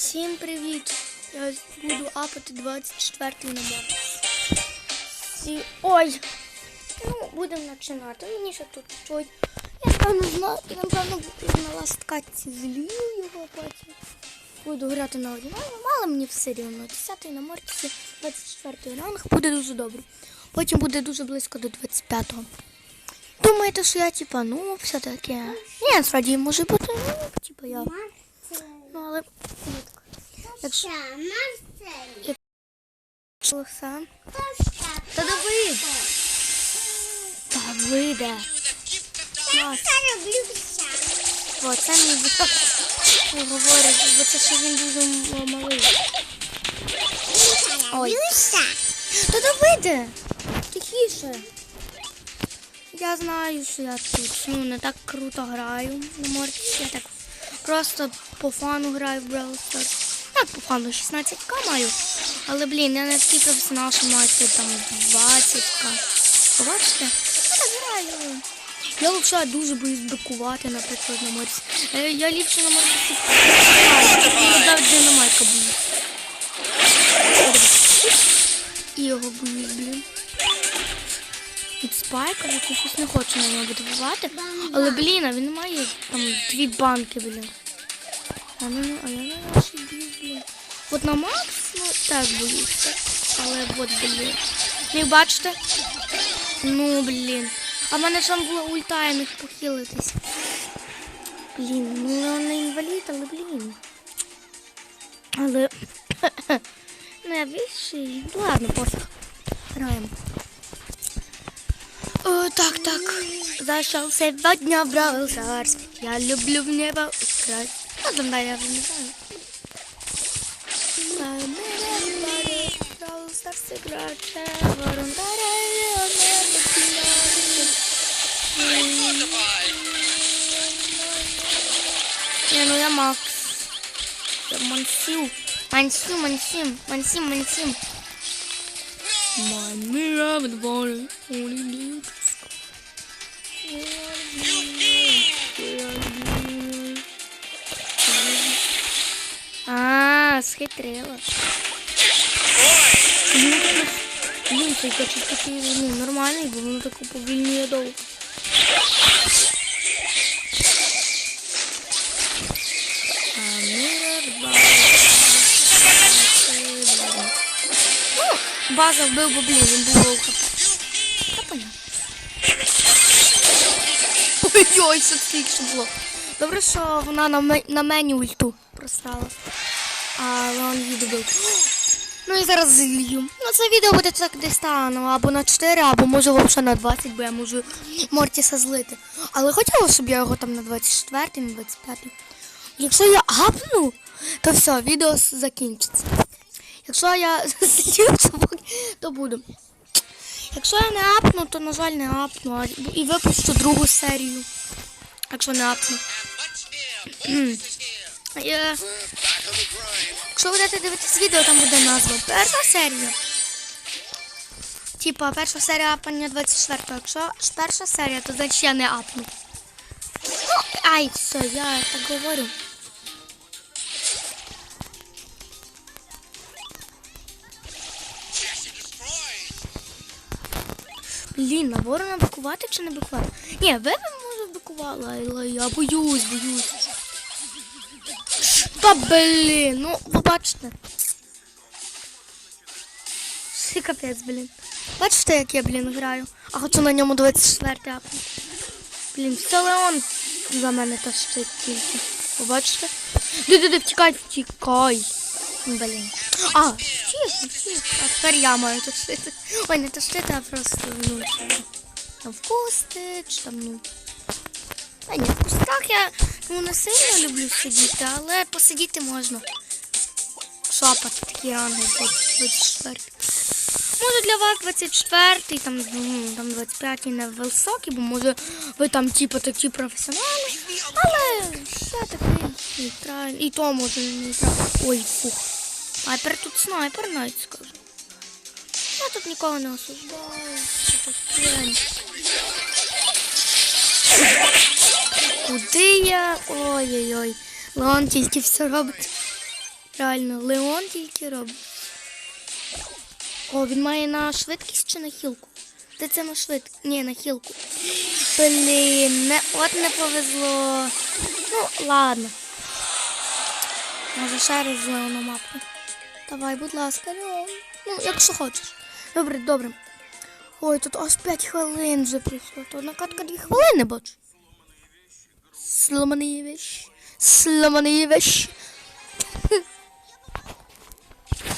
Всім привіт! Я буду апати 24 номер. Всі... Ой! Ну, будемо починати. Мені ще тут чуть. Я напевно знаю, напевно, на ласткатці злію його потім. Буду грати на одинарному, але мені все рівно. 10 на морці, 24 ранг буде дуже добре. Потім буде дуже близько до 25-го. Думаєте, що я типа, ну, все таке. Ні, насправді може бути, ну, типа я. Ну, але рідко. Якщо Марсель. що. Та! Давиде. Нас. Я люблю. О, це мій висок. Говорить, бо це ще він дуже малий. Ой. Та Давиде! Тихіше. Я знаю, що я тут ну, не так круто граю на морці. Я так просто по фану граю в Brawl Stars. Так, по фану 16к маю. Але, блін, я не такий професіонал, що маю там 20к. Побачите? Я так граю. Я взагалі дуже боюсь бикувати, наприклад, на морці. Е, Я ліпше на морці. Завжди динамайка боюсь. І його боюсь, блін. Від спайка, я щось не хочу на нього добивати. Але, блін, а він має там дві банки, блін. А, ну, я блін. От на Макс, ну, теж боюся. Але от, блін. Ви бачите? Ну, блін. А в мене там була ульта, я міг похилитись. Блін, ну не інвалід, але блін. Але. ну я вищий. Ну ладно, пофіг. Граємо. О, так, так. Зашел сегодня Бравл Старс. Я люблю в небо украсть. А там далі я не знаю. Ну я Макс. Я Мансю. Мансю, Мансим. Мансим, Мансим. My mirror with one only needs. А, схитрила. Блін, цей качок такий ну, нормальний, бо воно таку повільнює довго. База вбив, бо блін, він був вовка. Та понятно. Ой-ой, що це тільки що було. Добре, що вона на, на мені ульту просрала. А він її добив. Ну і зараз зілью. Ну це відео буде так десь стану або на 4, або може взагалі на 20, бо я можу Мортіса злити. Але хотіла, щоб я його там на 24, на 25. Якщо я гапну, то все, відео закінчиться. Якщо я злью, то буду. Якщо я не апну, то на жаль не апну. а- І випущу другу серію. Якщо не апну. Якщо будете дивитись відео, там буде назва. Перша серія. Типа, перша серія апання 24. Якщо перша серія, то значить я не апну. Ну, ай, все, я так говорю. Блін, на ворона бикувати чи не бикувати? Ні, ви б може бикувала, але я боюсь, боюсь. Та блін, ну ви бачите. Ще капець, блін. Бачите, як я, блін, граю. А хочу на ньому 24 апнути. Блін, все Леон за мене тащить тільки. Ви бачите? Де-де-де, втікай, втікай. Блін. А, втік, втік. А тепер я маю тащити. Ой, не тащити, а просто, ну, там в кусти, чи там, ну. Та ні, в кустках я ну, не сильно люблю сидіти, але посидіти можна. Шопати такі ранги 24. Може для вас 24, там, ну, там 25 не високі, бо може ви там типу такі професіонали, але все такий нейтральний. І то може нейтральний. Ой, фух. Снайпер тут снайпер навіть скажу. Я тут нікого не осуждаю. Куди я? Ой-ой-ой. Леон тільки все робить. Реально, Леон тільки робить. О, він має на швидкість чи на хілку? Де це на швидкість? Ні, на хілку. Блін, не, от не повезло. Ну, ладно. Може ще раз з Леоном мапу. Давай, будь ласка, Леон. Ну, якщо хочеш. Добре, добре. Ой, тут аж 5 хвилин вже прийшло. То одна катка 2 хвилини бачу. Сломані вещи. Сломані вещи.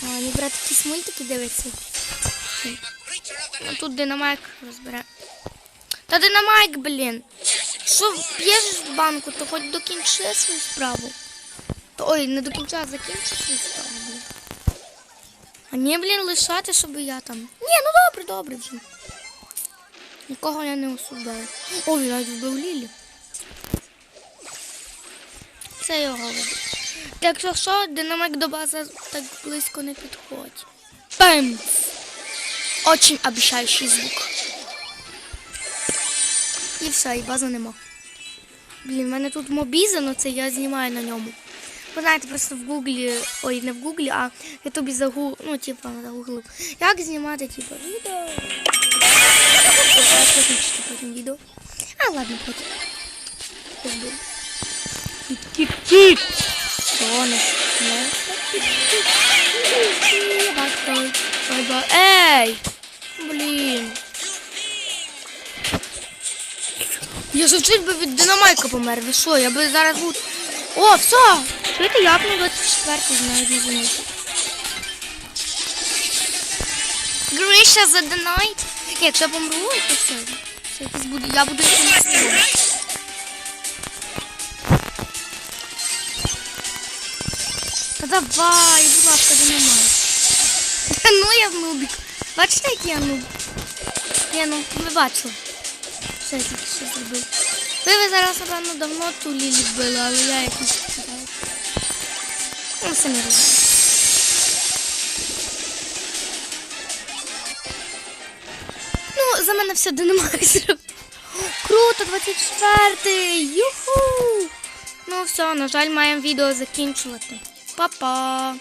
А, мені брат якісь мультики дивиться. Ну, тут динамайк розбере. Та динамайк, блін. Що п'єш в банку, то хоч докінчи свою справу. То, ой, не докінчи, а закінчи свою справу, блін. А ні, блін, лишати, щоб я там. Ні, ну добре, добре вже. Нікого я не осуждаю. О, він навіть вбив Лілі. Це його вибір. Так що що, динамик до бази так близько не підходить. Бам! Очень обіцяючий звук. І все, і бази нема. Блін, в мене тут мобізано, це я знімаю на ньому. Ви знаєте, просто в гуглі, ой, не в гуглі, а в ютубі загуглив, ну, типу, загуглив. Як знімати, типу, відео. Що значить потім відео? А, ладно, не? Не. Батькой. Ой, Ей! Блін. Я ж чуть би від динамайка помер. Ви що, я би зараз був... О, все! Чуєте, я б на 24 знаю дізнаєте. Гриша за night. Якщо я помру, то все. Це якось буде. Я буду якимось. Та давай, будь ласка, динамайк. Ну я нубік. Бачите, як я нуб? Я ну, ви бачили. Що я тільки що зробив. Ви, ви зараз, напевно, давно ту лілі вбили, але я якось. Ну, самі розумієте. Ну, за мене все динамайк зробив. Круто, 24-й! Юху! Ну все, на жаль, маємо відео закінчувати. Па-па!